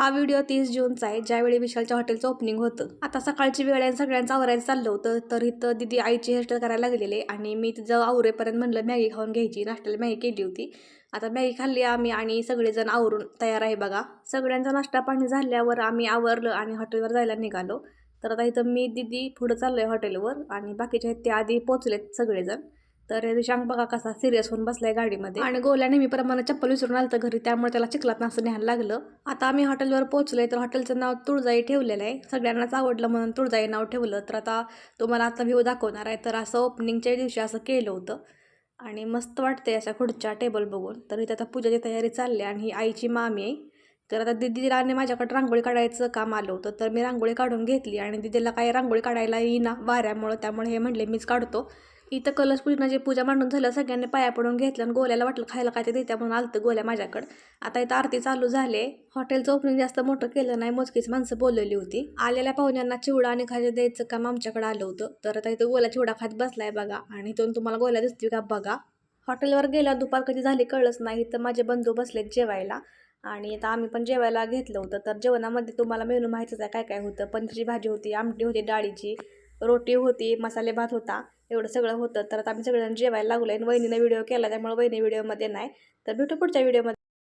हा व्हिडिओ तीस जूनचा आहे ज्यावेळी विशालच्या हॉटेलचं ओपनिंग होतं. आता सकाळची वेळ आहे आणि सगळ्यांचं आवरायचं चाललं होतं तर इथं दिदी आईची हेअरस्टाईल करायला लागलेले आणि मी तिचं आवरेपर्यंत म्हणलं मॅगी खाऊन घ्यायची. नाश्त्याला मॅगी केली होती. आता मॅगी खाल्ली आम्ही आणि सगळेजण आवरून तयार आहे बघा. सगळ्यांचा नाश्ता पाणी झाल्यावर आम्ही आवरलं आणि हॉटेलवर जायला निघालो. तर आता इथं मी दिदी पुढं चाललो आहे हॉटेलवर आणि बाकीचे आहेत ते आधी पोचलेत सगळेजण. तर रिशांक बघा कसा सिरियस होऊन बसलाय गाडीमध्ये. आणि गोल्या नेहमीप्रमाणे चप्पल विसरून आलं घरी त्यामुळे त्याला चिखलात असं न्यायला लागलं. आता आम्ही हॉटेलवर पोहोचलोय तर हॉटेलचं नाव तुळजाई ठेवलेलं आहे. सगळ्यांनाच आवडलं म्हणून तुळजाई नाव ठेवलं. तर आता तुम्हाला आता व्ह्यू दाखवणार आहे. तर असं ओपनिंगच्या दिवशी असं केलं होतं. आणि मस्त वाटते अशा खुर्च्या टेबल बघून. तर इथे आता पूजाची तयारी चालली आहे आणि ही आईची मामी आहे. तर आता दिदीला आणि माझ्याकडे रांगोळी काढायचं काम आलं होतं. तर मी रांगोळी काढून घेतली आणि दिदीला काही रांगोळी काढायला येईना वाऱ्यामुळं. त्यामुळे हे म्हणले मीच काढतो. इथं कलश पूजनाची म्हणजे पूजा मांडून झालं सगळ्यांनी पाया पडून घेतलं आणि गोल्याला वाटलं खायला काय ते देत्या म्हणून आलतं गोल्या माझ्याकडं. आता इथं आरती चालू झाले हॉटेलचं ओपनिंग जास्त मोठं केलं नाही मोजकीच माणसं बोलवली होती. आलेल्या पाहुण्यांना चिवडा आणि खायला द्यायचं काम आमच्याकडे आलं होतं. तर आता इथं गोल्या चिवडा खात बसलाय बघा. आणि इथून तुम्हाला गोल्या दिसते का बघा. हॉटेलवर गेला दुपार कधी झाली कळलंच नाही. तर माझे बंधू बसलेत जेवायला. आणि आता आम्ही पण जेवायला घेतलं होतं. तर जेवणामध्ये तुम्हाला मेनू माहितीच आहे काय काय होतं. पनीरची भाजी होती आमटी होती डाळीची रोटी होती मसाले भात होता. एवढं सगळं होतं. तर आता आम्ही सगळेजण जेवायला लागलो आणि वहिनीनं व्हिडिओ केला त्यामुळे वहिनी व्हिडिओमध्ये नाही. तर भेटू पुढच्या व्हिडिओमध्ये